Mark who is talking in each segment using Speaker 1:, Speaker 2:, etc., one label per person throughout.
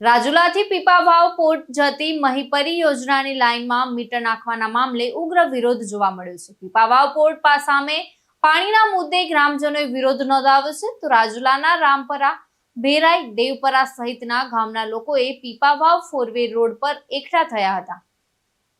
Speaker 1: રાજુલાથી Pipavav port જતી મહીપરી યોજનાની લાઇનમાં મીટર નાખવાના મામલે ઉગ્ર વિરોધ જોવા મળ્યો છે. પીપાવાવ પોર્ટ સામે પાણીના મુદ્દે ગ્રામજનોએ વિરોધ નોંધાવ્યો છે. તો રાજુલાના રામપરા, ભેરાઈ, દેવપરા સહિતના ગામના લોકોએ પીપાવાવ ફોરવે રોડ પર એકઠા થયા હતા.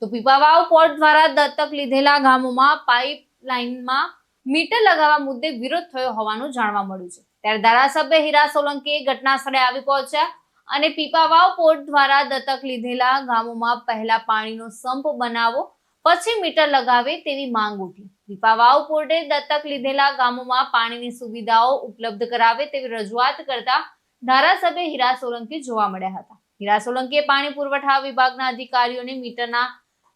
Speaker 1: તો પીપાવાવ પોર્ટ દ્વારા દત્તક લીધેલા ગામોમાં પાઇપ લાઇનમાં મીટર લગાવવા મુદ્દે વિરોધ થયો હોવાનું જાણવા મળ્યું છે. ત્યારે ધારાસભ્ય હીરા સોલંકી ઘટના સ્થળે આવી પહોંચ્યા. અને પીપાવાવ પોર્ટ દ્વારા દત્તક લીધેલા ગામોમાં પહેલા પાણીનો સંપ બનાવો, પછી મીટર લગાવે તેવી માંગ ઉઠી. પીપાવાવ પોર્ટે દત્તક લીધેલા ગામોમાં પાણીની સુવિધાઓ ઉપલબ્ધ કરાવે તેવી રજૂઆત કરતા ધારાસભ્ય હીરા સોલંકી જોવા મળ્યા હતા. હીરા સોલંકીએ પાણી પુરવઠા વિભાગના અધિકારીઓને મીટરના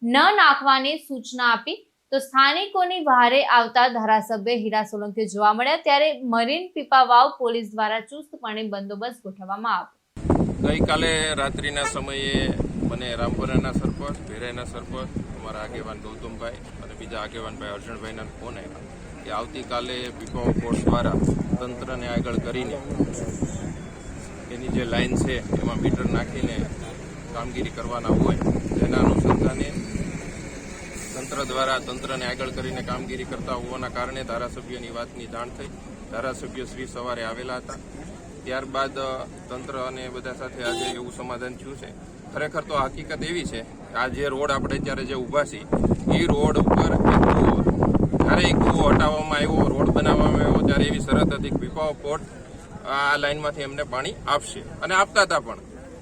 Speaker 1: ન નાખવાની સૂચના આપી તો સ્થાનિકોની વહારે આવતા ધારાસભ્ય હીરા સોલંકી જોવા મળ્યા ત્યારે મરીન પીપાવાવ પોલીસ દ્વારા ચુસ્તપણે બંદોબસ્ત ગોઠવવામાં આવ્યો.
Speaker 2: ગઈકાલે રાત્રિના સમયે મને રામપુરાના સરપંચ, ભેરાઈના સરપંચ, અમારા આગેવાન ગૌતમભાઈ અને બીજા આગેવાનભાઈ અર્જણભાઈના ફોન આવ્યા કે આવતીકાલે બીકોમ કોર્સ દ્વારા તંત્રને આગળ કરીને એની જે લાઈન છે એમાં મીટર નાખીને કામગીરી કરવાના હોય, તેના અનુસંધાને તંત્ર દ્વારા તંત્રને આગળ કરીને કામગીરી કરતા હોવાના કારણે ધારાસભ્યની વાતની જાણ થઈ. ધારાસભ્ય શ્રી સવારે આવેલા હતા. ત્યારબાદ તંત્ર અને બધા સાથે આજે એવું સમાધાન થયું છે. ખરેખર તો હકીકત એવી છે કે આ જે રોડ આપણે અત્યારે જે ઊભા છીએ, એ રોડ ઉપર જ્યારે એક કૂવો હટાવવામાં આવ્યો, રોડ બનાવવામાં આવ્યો, ત્યારે એવી શરત હતી કે પીપાઓ પોર્ટ આ લાઇનમાંથી એમને પાણી આપશે અને આપતા હતા પણ.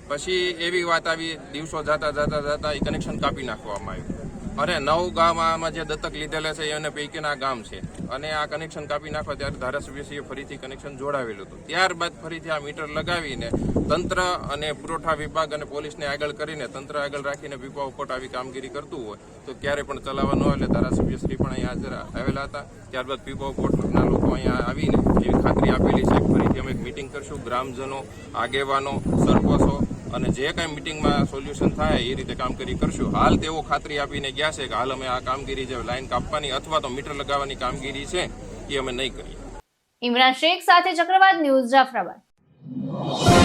Speaker 2: પછી એવી વાત આવી, દિવસો જતા જતા જતા એ કનેક્શન કાપી નાખવામાં આવ્યું. અને નવ ગામમાં જે દત્તક લીધેલા છે એને પૈકીના ગામ છે. અને આ કનેક્શન કાપી નાખવા ત્યારે ધારાસભ્યશ્રીએ ફરીથી કનેક્શન જોડાવેલું હતું. ત્યારબાદ ફરીથી આ મીટર લગાવીને તંત્ર અને પુરવઠા વિભાગ અને પોલીસને આગળ કરીને તંત્ર આગળ રાખીને પીપા ઉપટ આવી કામગીરી કરતું હોય, તો ક્યારે પણ ચલાવવા ન એટલે ધારાસભ્યશ્રી પણ અહીંયા હાજર આવેલા હતા. ત્યારબાદ પીપા ઉપટના લોકો અહીંયા આવીને એવી ખાતરી આપેલી છે, ફરીથી અમે એક મિટિંગ કરશું. ગ્રામજનો, આગેવાનો, સરપંચો અને જે કાંઈ મિટિંગમાં સોલ્યુશન થાય, એ રીતે કામગીરી કરશું. હાલ તેઓ ખાતરી આપીને ગયા છે કે હાલ અમે આ કામગીરી જે લાઈન કાપવાની અથવા તો મીટર લગાવવાની કામગીરી છે, એ અમે નહીં કરીએ.
Speaker 1: ઇમરાન શેખ સાથે ચક્રવાત ન્યૂઝ જાફરાબાદ.